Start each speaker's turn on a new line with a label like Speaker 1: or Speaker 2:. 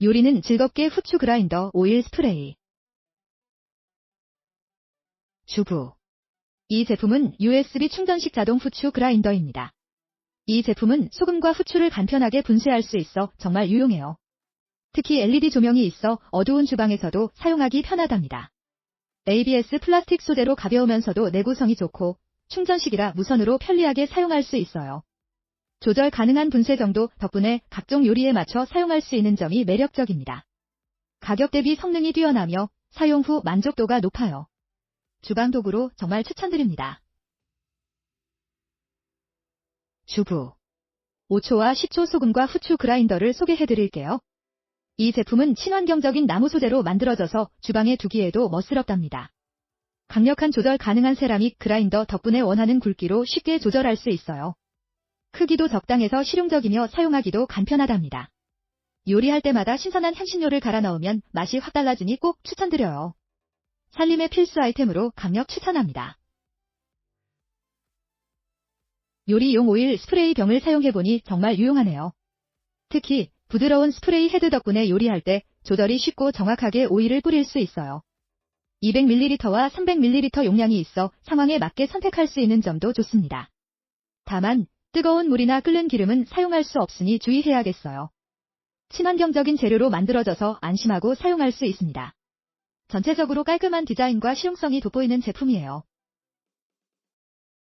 Speaker 1: 요리는 즐겁게 후추 그라인더 오일 스프레이. 주부. 이 제품은 USB 충전식 자동 후추 그라인더입니다. 이 제품은 소금과 후추를 간편하게 분쇄할 수 있어 정말 유용해요. 특히 LED 조명이 있어 어두운 주방에서도 사용하기 편하답니다. ABS 플라스틱 소재로 가벼우면서도 내구성이 좋고 충전식이라 무선으로 편리하게 사용할 수 있어요. 조절 가능한 분쇄 정도 덕분에 각종 요리에 맞춰 사용할 수 있는 점이 매력적입니다. 가격 대비 성능이 뛰어나며 사용 후 만족도가 높아요. 주방 도구로 정말 추천드립니다. 주부. 5초와 10초 소금과 후추 그라인더를 소개해 드릴게요. 이 제품은 친환경적인 나무 소재로 만들어져서 주방에 두기에도 멋스럽답니다. 강력한 조절 가능한 세라믹 그라인더 덕분에 원하는 굵기로 쉽게 조절할 수 있어요. 크기도 적당해서 실용적이며 사용하기도 간편하답니다. 요리할 때마다 신선한 향신료를 갈아 넣으면 맛이 확 달라지니 꼭 추천드려요. 살림의 필수 아이템으로 강력 추천합니다. 요리용 오일 스프레이 병을 사용해보니 정말 유용하네요. 특히 부드러운 스프레이 헤드 덕분에 요리할 때 조절이 쉽고 정확하게 오일을 뿌릴 수 있어요. 200ml와 300ml 용량이 있어 상황에 맞게 선택할 수 있는 점도 좋습니다. 다만 뜨거운 물이나 끓는 기름은 사용할 수 없으니 주의해야겠어요. 친환경적인 재료로 만들어져서 안심하고 사용할 수 있습니다. 전체적으로 깔끔한 디자인과 실용성이 돋보이는 제품이에요.